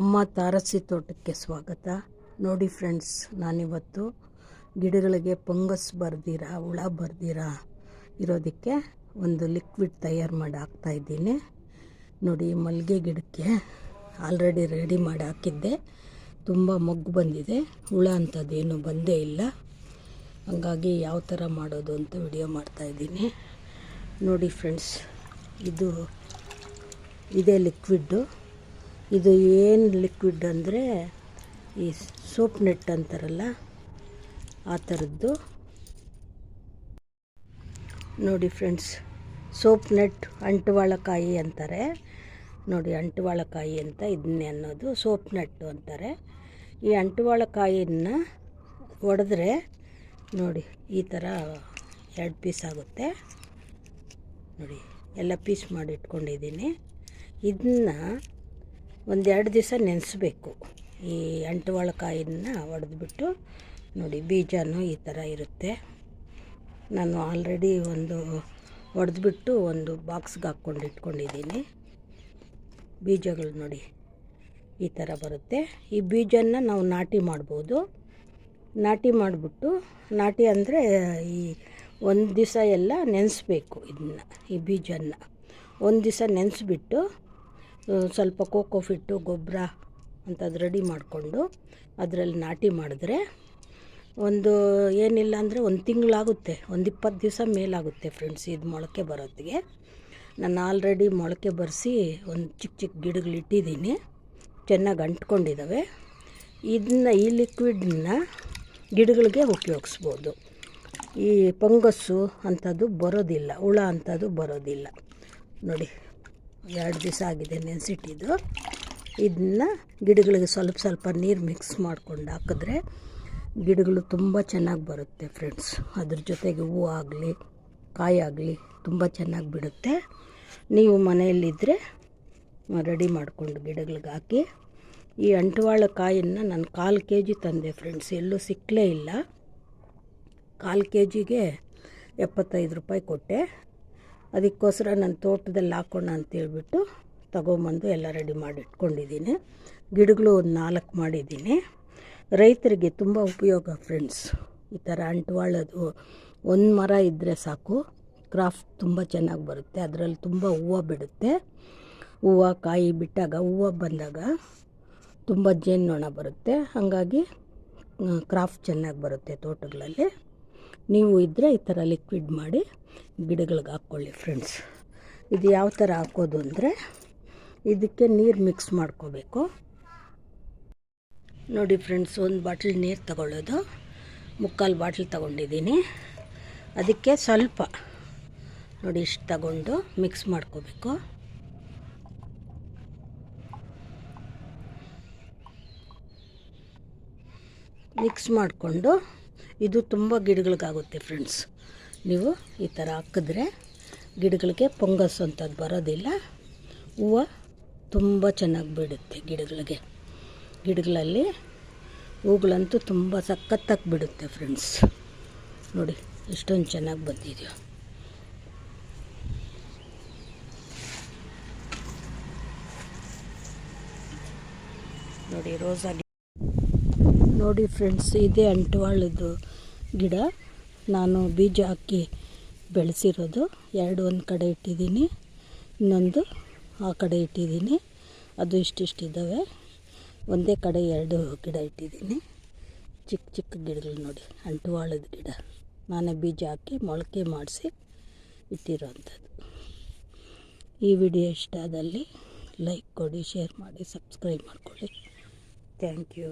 ಅಮ್ಮ ತಾರಸಿ ತೋಟಕ್ಕೆ ಸ್ವಾಗತ. ನೋಡಿ ಫ್ರೆಂಡ್ಸ್, ನಾನಿವತ್ತು ಗಿಡಗಳಿಗೆ ಫಂಗಸ್ ಬರ್ದಿರಾ, ಹುಳ ಬರ್ದಿರಾ ಇರೋದಕ್ಕೆ ಒಂದು ಲಿಕ್ವಿಡ್ ತಯಾರು ಮಾಡಿ ಹಾಕ್ತಾಯಿದ್ದೀನಿ ನೋಡಿ ಮಲ್ಲಿಗೆ ಗಿಡಕ್ಕೆ ಆಲ್ರೆಡಿ ರೆಡಿ ಮಾಡಿ ಹಾಕಿದ್ದೆ. ತುಂಬ ಮೊಗ್ಗು ಬಂದಿದೆ. ಹುಳ ಅಂಥದ್ದೇನು ಬಂದೇ ಇಲ್ಲ. ಹಂಗಾಗಿ ಯಾವ ಥರ ಮಾಡೋದು ಅಂತ ವಿಡಿಯೋ ಮಾಡ್ತಾಯಿದ್ದೀನಿ ನೋಡಿ ಫ್ರೆಂಡ್ಸ್, ಇದು ಇದೇ ಲಿಕ್ವಿಡ್ಡು. ಇದು ಏನು ಲಿಕ್ವಿಡ್ ಅಂದರೆ ಈ ಸೋಪ್ ನೆಟ್ ಅಂತಾರಲ್ಲ, ಆ ಥರದ್ದು ನೋಡಿ ಫ್ರೆಂಡ್ಸ್ ಸೋಪ್ ನೆಟ್ ಅಂಟುವಾಳಕಾಯಿ ಅಂತಾರೆ. ನೋಡಿ ಅಂಟುವಾಳಕಾಯಿ ಅಂತ ಇದನ್ನೇ ಅನ್ನೋದು, ಸೋಪ್ ನೆಟ್ಟು ಅಂತಾರೆ. ಈ ಅಂಟುವಾಳಕಾಯಿನ ಒಡೆದ್ರೆ, ನೋಡಿ ಈ ಥರ ಎರಡು ಪೀಸ್ ಆಗುತ್ತೆ. ನೋಡಿ, ಎಲ್ಲ ಪೀಸ್ ಮಾಡಿ ಇಟ್ಕೊಂಡಿದ್ದೀನಿ ಇದನ್ನ ಒಂದೆರಡು ದಿವಸ ನೆನೆಸ್ಬೇಕು. ಈ ಅಂಟುವಾಳಕಾಯಿನ ಒಡೆದ್ಬಿಟ್ಟು ನೋಡಿ, ಬೀಜನೂ ಈ ಥರ ಇರುತ್ತೆ. ನಾನು ಆಲ್ರೆಡಿ ಒಂದು ಒಡೆದ್ಬಿಟ್ಟು ಒಂದು ಬಾಕ್ಸ್ಗೆ ಹಾಕ್ಕೊಂಡು ಇಟ್ಕೊಂಡಿದ್ದೀನಿ. ಬೀಜಗಳು ನೋಡಿ, ಈ ಥರ ಬರುತ್ತೆ. ಈ ಬೀಜನ ನಾವು ನಾಟಿ ಮಾಡ್ಬೋದು. ನಾಟಿ ಮಾಡಿಬಿಟ್ಟು, ನಾಟಿ ಅಂದರೆ ಈ ಒಂದು ದಿವಸ ಎಲ್ಲ ನೆನೆಸ್ಬೇಕು ಇದನ್ನ, ಈ ಬೀಜನ ಒಂದು ದಿವಸ ನೆನೆಸ್ಬಿಟ್ಟು ಸ್ವಲ್ಪ ಕೋಕೋ ಫಿಟ್ಟು, ಗೊಬ್ಬರ ಅಂಥದ್ದು ರೆಡಿ ಮಾಡಿಕೊಂಡು ಅದರಲ್ಲಿ ನಾಟಿ ಮಾಡಿದ್ರೆ ಒಂದು ಏನಿಲ್ಲ ಅಂದರೆ ಒಂದು ತಿಂಗಳಾಗುತ್ತೆ, ಒಂದು ಇಪ್ಪತ್ತು ದಿವಸ ಮೇಲಾಗುತ್ತೆ ಫ್ರೆಂಡ್ಸ್ ಇದು ಮೊಳಕೆ ಬರೋತ್ತಿಗೆ. ನಾನು ಆಲ್ರೆಡಿ ಮೊಳಕೆ ಬರೆಸಿ ಒಂದು ಚಿಕ್ಕ ಚಿಕ್ಕ ಗಿಡಗಳು ಇಟ್ಟಿದ್ದೀನಿ, ಚೆನ್ನಾಗಿ ಅಂಟ್ಕೊಂಡಿದ್ದಾವೆ ಇದನ್ನ ಈ ಲಿಕ್ವಿಡನ್ನ ಗಿಡಗಳಿಗೆ ಉಪಯೋಗಿಸ್ಬೋದು. ಈ ಫಂಗಸ್ಸು ಅಂಥದ್ದು ಬರೋದಿಲ್ಲ, ಹುಳ ಅಂಥದ್ದು ಬರೋದಿಲ್ಲ. ನೋಡಿ. ಎರಡು ದಿವಸ ಆಗಿದೆ ನೆನೆಸಿಟ್ಟಿದ್ದು. ಇದನ್ನ ಗಿಡಗಳಿಗೆ ಸ್ವಲ್ಪ ಸ್ವಲ್ಪ ನೀರು ಮಿಕ್ಸ್ ಮಾಡ್ಕೊಂಡು ಹಾಕಿದ್ರೆ ಗಿಡಗಳು ತುಂಬ ಚೆನ್ನಾಗಿ ಬರುತ್ತೆ ಫ್ರೆಂಡ್ಸ್ ಅದ್ರ ಜೊತೆಗೆ ಹೂ ಆಗಲಿ, ಕಾಯಿ ಆಗಲಿ ತುಂಬ ಚೆನ್ನಾಗಿ ಬಿಡುತ್ತೆ. ನೀವು ಮನೆಯಲ್ಲಿದ್ದರೆ ರೆಡಿ ಮಾಡಿಕೊಂಡು ಗಿಡಗಳಿಗೆ ಹಾಕಿ, ಈ ಅಂಟವಾಳ ಕಾಯನ್ನು ನಾನು ಕಾಲು ಕೆ ಜಿ ತಂದೆ ಫ್ರೆಂಡ್ಸ್ ಎಲ್ಲೂ ಸಿಕ್ಕಲೇ ಇಲ್ಲ. ಕಾಲು ಕೆ ಜಿಗೆ ಎಪ್ಪತ್ತೈದು ರೂಪಾಯಿ ಕೊಟ್ಟೆ. ಅದಕ್ಕೋಸ್ಕರ ನಾನು ತೋಟದಲ್ಲಿ ಹಾಕೋಣ ಅಂತೇಳ್ಬಿಟ್ಟು ತಗೊಂಬಂದು ಎಲ್ಲ ರೆಡಿ ಮಾಡಿ ಇಟ್ಕೊಂಡಿದ್ದೀನಿ. ಗಿಡಗಳು ಒಂದು ನಾಲ್ಕು ಮಾಡಿದ್ದೀನಿ. ರೈತರಿಗೆ ತುಂಬ ಉಪಯೋಗ ಫ್ರೆಂಡ್ಸ್. ಈ ಥರ ಅಂಟುವಾಳದು ಒಂದು ಮರ ಇದ್ದರೆ ಸಾಕು. ಕ್ರಾಫ್ಟ್ ತುಂಬ ಚೆನ್ನಾಗಿ ಬರುತ್ತೆ. ಅದರಲ್ಲಿ ತುಂಬ ಹೂವು ಬಿಡುತ್ತೆ. ಹೂವು ಕಾಯಿ ಬಿಟ್ಟಾಗ, ಹೂವು ಬಂದಾಗ ತುಂಬ ಜೇನ್ನೊಣ ಬರುತ್ತೆ. ಹಾಗಾಗಿ ಕ್ರಾಫ್ಟ್ ಚೆನ್ನಾಗಿ ಬರುತ್ತೆ ತೋಟಗಳಲ್ಲಿ. ನೀವು ಇದ್ದರೆ ಈ ಥರ ಲಿಕ್ವಿಡ್ ಮಾಡಿ ಗಿಡಗಳಿಗೆ ಹಾಕ್ಕೊಳ್ಳಿ ಫ್ರೆಂಡ್ಸ್ ಇದು ಯಾವ ಥರ ಹಾಕೋದು ಅಂದರೆ ಇದಕ್ಕೆ ನೀರು ಮಿಕ್ಸ್ ಮಾಡ್ಕೋಬೇಕು. ನೋಡಿ ಫ್ರೆಂಡ್ಸ್ ಒಂದು ಬಾಟ್ಲ್ ನೀರು ತಗೊಳ್ಳೋದು. ಮುಕ್ಕಾಲು ಬಾಟ್ಲ್ ತಗೊಂಡಿದ್ದೀನಿ. ಅದಕ್ಕೆ ಸ್ವಲ್ಪ ನೋಡಿ ಇಷ್ಟು ತಗೊಂಡು ಮಿಕ್ಸ್ ಮಾಡ್ಕೋಬೇಕು. ಮಿಕ್ಸ್ ಮಾಡಿಕೊಂಡು ಇದು ತುಂಬ ಗಿಡಗಳಿಗಾಗುತ್ತೆ ಫ್ರೆಂಡ್ಸ್ ನೀವು ಈ ಥರ ಹಾಕಿದ್ರೆ ಗಿಡಗಳಿಗೆ ಪೊಂಗಸ್ ಅಂಥದ್ದು ಬರೋದಿಲ್ಲ. ಹೂವು ತುಂಬ ಚೆನ್ನಾಗಿ ಬಿಡುತ್ತೆ ಗಿಡಗಳಿಗೆ. ಗಿಡಗಳಲ್ಲಿ ಹೂಗಳಂತೂ ತುಂಬ ಸಖತ್ತಾಗಿ ಬಿಡುತ್ತೆ ಫ್ರೆಂಡ್ಸ್ ನೋಡಿ, ಎಷ್ಟೊಂದು ಚೆನ್ನಾಗಿ ಬಂದಿದೆಯೋ. ನೋಡಿ ರೋಸಾಗಿ ನೋಡಿ ಫ್ರೆಂಡ್ಸ್ ಇದೇ ಅಂಟುವಾಳದ್ದು ಗಿಡ, ನಾನು ಬೀಜ ಹಾಕಿ ಬೆಳೆಸಿರೋದು. ಎರಡು ಒಂದು ಕಡೆ ಇಟ್ಟಿದ್ದೀನಿ. ಇನ್ನೊಂದು ಆ ಕಡೆ ಇಟ್ಟಿದ್ದೀನಿ. ಅದು ಇಷ್ಟಿಷ್ಟಿದ್ದಾವೆ. ಒಂದೇ ಕಡೆ ಎರಡು ಗಿಡ ಇಟ್ಟಿದ್ದೀನಿ. ಚಿಕ್ಕ ಚಿಕ್ಕ ಗಿಡಗಳು ನೋಡಿ, ಅಂಟುವಾಳದ ಗಿಡ. ನಾನೇ ಬೀಜ ಹಾಕಿ ಮೊಳಕೆ ಮಾಡಿಸಿ ಇಟ್ಟಿರೋವಂಥದ್ದು ಈ ವಿಡಿಯೋ ಇಷ್ಟ ಆದಲ್ಲಿ ಲೈಕ್ ಕೊಡಿ, ಶೇರ್ ಮಾಡಿ, ಸಬ್ಸ್ಕ್ರೈಬ್ ಮಾಡಿಕೊಳ್ಳಿ. Thank you.